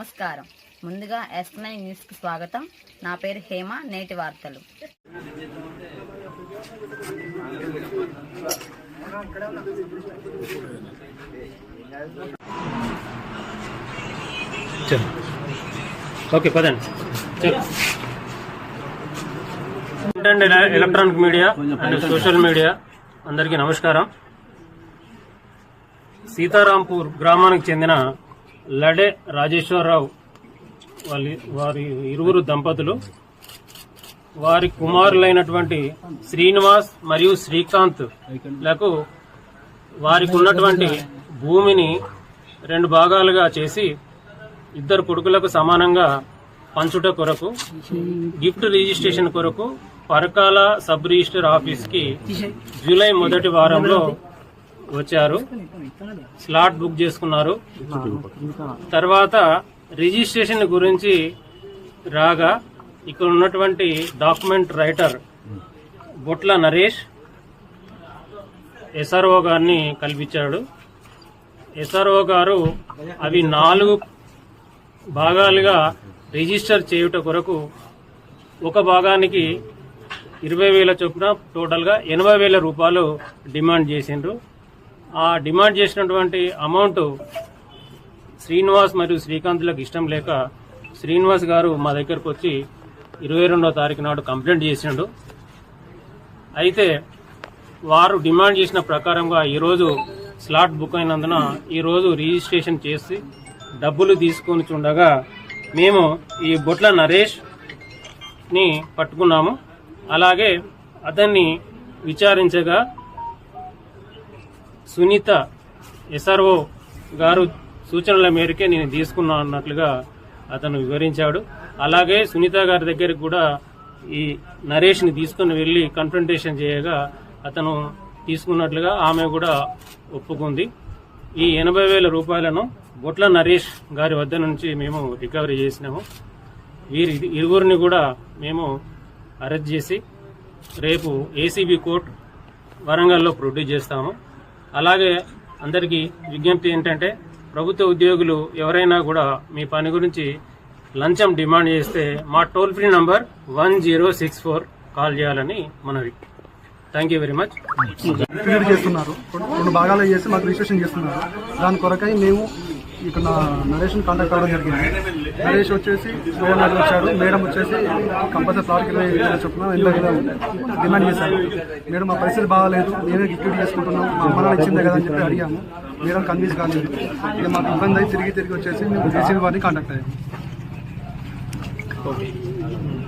నమస్కారం. ముందుగా yes nine న్యూస్కి స్వాగతం. నా పేరు హేమ నేటి వార్తలు. ఓకే పదండి. And electronic media and social media అందరికీ నమస్కారం. సీతారాంపూర్ గ్రామానికి చెందిన లడే రాజేశ్వరరావు వాళ్ళ వారి ఇరువురు దంపతులు. వారి కుమారులైనటువంటి శ్రీనివాస్ మరియు శ్రీకాంత్లకు వారికి ఉన్నటువంటి భూమిని రెండు భాగాలుగా చేసి ఇద్దరు కొడుకులకు సమానంగా పంచుట కొరకు గిఫ్ట్ రిజిస్ట్రేషన్ కొరకు పరకాల సబ్ రిజిస్టర్ ఆఫీస్కి జూలై మొదటి వారంలో వచ్చారు. స్లాట్ బుక్ చేసుకున్నారు. తర్వాత రిజిస్ట్రేషన్ గురించి రాగా ఇక్కడ ఉన్నటువంటి document writer Botla Naresh SRO గారిని కల్పించాడు. ఎస్ఆర్ఓ గారు అవి నాలుగు భాగాలుగా రిజిస్టర్ చేయుట కొరకు ఒక భాగానికి ఇరవై వేల చొప్పున టోటల్గా ఎనభై వేల రూపాయలు డిమాండ్ చేసిండ్రు. ఆ డిమాండ్ చేసినటువంటి అమౌంట్ శ్రీనివాస్ మరియు శ్రీకాంత్లకు ఇష్టం లేక శ్రీనివాస్ గారు మా దగ్గరకు వచ్చి ఇరవై రెండో తారీఖు నాడు కంప్లైంట్ చేసిండు. అయితే వారు డిమాండ్ చేసిన ప్రకారంగా ఈరోజు స్లాట్ బుక్ అయినందున ఈరోజు రిజిస్ట్రేషన్ చేసి డబ్బులు తీసుకొని చూడగా మేము ఈ బొట్ల నరేష్ని పట్టుకున్నాము. అలాగే అతన్ని విచారించగా సునీత ఎస్ఆర్ఓ గారు సూచనల మేరకే నేను తీసుకున్నా అన్నట్లుగా అతను వివరించాడు. అలాగే సునీత గారి దగ్గరికి కూడా ఈ నరేష్ని తీసుకుని వెళ్ళి కన్ఫ్రంటేషన్ చేయగా అతను తీసుకున్నట్లుగా ఆమె కూడా ఒప్పుకుంది. ఈ ఎనభై వేల రూపాయలను బొట్ల నరేష్ గారి వద్ద నుంచి మేము రికవరీ చేసినాము. వీరి ఇరువురిని కూడా మేము అరెస్ట్ చేసి రేపు ఏసీబీ కోర్ట్ వరంగల్లో ప్రొడ్యూస్ చేస్తాము. అలాగే అందరికీ విజ్ఞప్తి ఏంటంటే ప్రభుత్వ ఉద్యోగులు ఎవరైనా కూడా మీ పని గురించి లంచం డిమాండ్ చేస్తే మా toll free number one zero six four call చేయాలని మనవి. Thank you very much. చేస్తున్నారు. రెండు భాగాలు చేసి మాకు రిజిస్ట్రేషన్ చేస్తున్నారు. దాని కొరకై మేము ఇక్కడ నా నరేష్ని కాంటాక్ట్ అవ్వడం జరిగింది. నరేష్ వచ్చేసి గవర్నర్ వచ్చాడు మేడం వచ్చేసి కంపల్సరీ ఫ్లాట్కి ఇరవై వేల చొప్పున ఎంత డిమాండ్ చేశారు. మేడం మా పరిస్థితి బాగాలేదు. నేనే గిఫ్ట్ చేసుకుంటున్నాం మా అమ్మ నాన్న ఇచ్చిందే కదా అని చెప్పి అడిగాము. మేడం కన్విన్స్ కాలేదు. ఇక మాకు ఇబ్బంది అయి తిరిగి తిరిగి వచ్చేసి మేము జేసీబీ వారిని కాంటాక్ట్ అయ్యాము